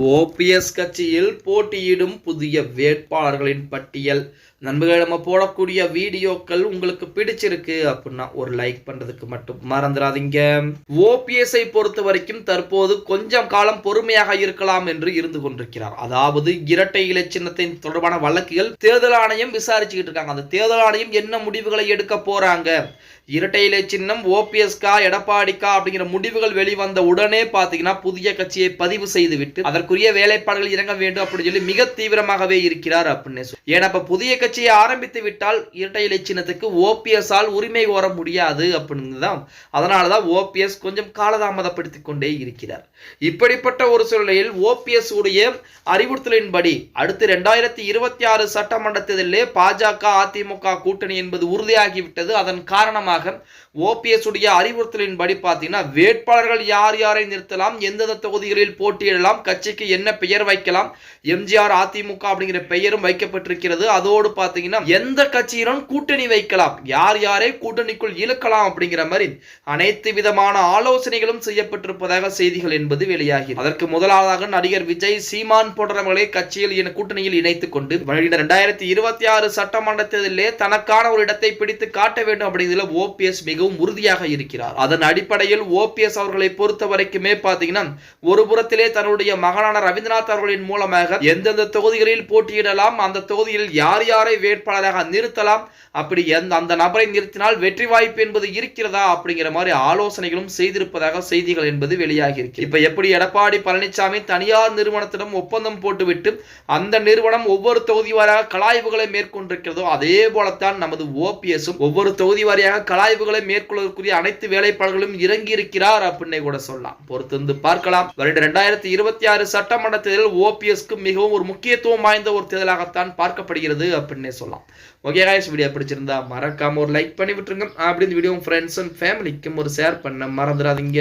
OPS கட்சியில் போட்டியிடும் புதிய வேட்பாளர்களின் பட்டியல். நண்பர்கள் நம்ம போடக்கூடிய வீடியோக்கள் உங்களுக்கு பிடிச்சிருக்கு அப்படின்னா ஒரு லைக் பண்றதுக்கு மட்டும் மறந்துடாதீங்க. ஓபிஎஸ்ஐ பொறுத்த வரைக்கும் தற்போது கொஞ்சம் காலம் பொறுமையாக இருக்கலாம் என்று இருந்து கொண்டிருக்கிறார். அதாவது இரட்டை இலை சின்னத்தின் தொடர்பான வழக்குகள் தேர்தல் ஆணையம் விசாரிச்சுக்கிட்டு இருக்காங்க. அந்த தேர்தல் ஆணையம் என்ன முடிவுகளை எடுக்க போறாங்க? இரட்டை இலை சின்னம் ஓபிஎஸ்கா எடப்பாடிக்கா அப்படிங்கிற முடிவுகள் வெளிவந்த உடனே பாத்தீங்கன்னா புதிய கட்சியை பதிவு செய்துவிட்டு விட்டு அதற்குரிய வேலைப்பாடுகள் இறங்க வேண்டும் அப்படின்னு சொல்லி மிக தீவிரமாகவே இருக்கிறார் அப்படின்னு சொல்லி ஏன்னா இப்ப புதிய கட்சியை ஆரம்பித்து விட்டால் இரட்டை இலை சின்னத்துக்கு ஓபிஎஸ் ஆல் உரிமை கோர முடியாது அப்படின்னு தான் அதனாலதான் ஓபிஎஸ் கொஞ்சம் காலதாமதப்படுத்தி கொண்டே இருக்கிறார். இப்படிப்பட்ட ஒரு சூழ்நிலையில் ஓபிஎஸ் உடைய அறிவுறுத்தலின்படி அடுத்து இரண்டாயிரத்தி இருபத்தி ஆறு சட்டமன்ற தேர்தலிலே பாஜக அதிமுக கூட்டணி என்பது உறுதியாகிவிட்டது. அதன் காரணமாக ஓபிஎஸ் உடைய அறிவுறுத்தலின்படி பார்த்தீங்கன்னா வேட்பாளர்கள் யார் யாரை நிறுத்தலாம் எந்தெந்த தொகுதிகளில் போட்டியிடலாம் கட்சி கட்சிக்கு என்ன பெயர் வைக்கலாம்? எம்ஜிஆர் அதிமுக அப்படிங்கிற பெயரும் வைக்கப்பட்டிருக்கிறது. அதோடு பார்த்தீங்கன்னா எந்த கட்சியிலும் கூட்டணி வைக்கலாம். யார் யாரை கூட்டணிக்குள் இழுக்கலாம் அப்படிங்கிற மாதிரி அனைத்து விதமான ஆலோசனைகளும் செய்யப்பட்டிருப்பதாக செய்திகள் என்பது வெளியாகி அதற்கு முதலாவதாக நடிகர் விஜய் சீமான் போன்றவர்களை கட்சியில் இன- கூட்டணியில் இணைத்துக் கொண்டு இரண்டாயிரத்தி இருபத்தி ஆறு சட்டமன்ற தேர்தலிலே தனக்கான ஒரு இடத்தை பிடித்து காட்ட வேண்டும் அப்படிங்கிறதுல ஓபிஎஸ் மிகவும் உறுதியாக இருக்கிறார். அதன் அடிப்படையில் ஓபிஎஸ் அவர்களை பொறுத்த வரைக்குமே பார்த்தீங்கன்னா ஒரு புறத்திலே தன்னுடைய மகன் மகனான ரவீந்திரநாத் அவர்களின் மூலமாக எந்தெந்த தொகுதிகளில் போட்டியிடலாம் அந்த தொகுதியில் யார் யாரை வேட்பாளராக நிறுத்தலாம் அப்படி எந்த அந்த நபரை நிறுத்தினால் வெற்றி வாய்ப்பு என்பது இருக்கிறதா அப்படிங்கிற மாதிரி ஆலோசனைகளும் செய்திருப்பதாக செய்திகள் என்பது வெளியாகி இருக்கு இப்ப எப்படி எடப்பாடி பழனிசாமி தனியார் நிறுவனத்திடம் ஒப்பந்தம் போட்டுவிட்டு அந்த நிறுவனம் ஒவ்வொரு தொகுதி வாரியாக கலாய்வுகளை மேற்கொண்டிருக்கிறதோ அதே போலத்தான் நமது ஓபிஎஸும் ஒவ்வொரு தொகுதி வாரியாக கலாய்வுகளை மேற்கொள்வதற்குரிய அனைத்து வேலைப்பாடுகளும் இறங்கி இருக்கிறார் அப்படின்னே கூட சொல்லலாம். பொறுத்திருந்து பார்க்கலாம். வருட இரண்டாயிரத்தி இருபத்தி ஆறு சட்டமன்ற தேர்தல் ஓபிஎஸ்க்கு மிகவும் ஒரு முக்கியத்துவம் வாய்ந்த ஒரு தேர்தலாகத்தான் பார்க்கப்படுகிறது அப்படின்னே சொல்லலாம். ஓகே காய்ஸ் வீடியோ பிடிச்சிருந்தா மறக்காம ஒரு லைக் பண்ணி விட்டுருங்க. அப்படி இந்த வீடியோ ஃப்ரெண்ட்ஸ் அண்ட் ஃபேமிலிக்கும் ஒரு ஷேர் பண்ண மறந்துடாதீங்க.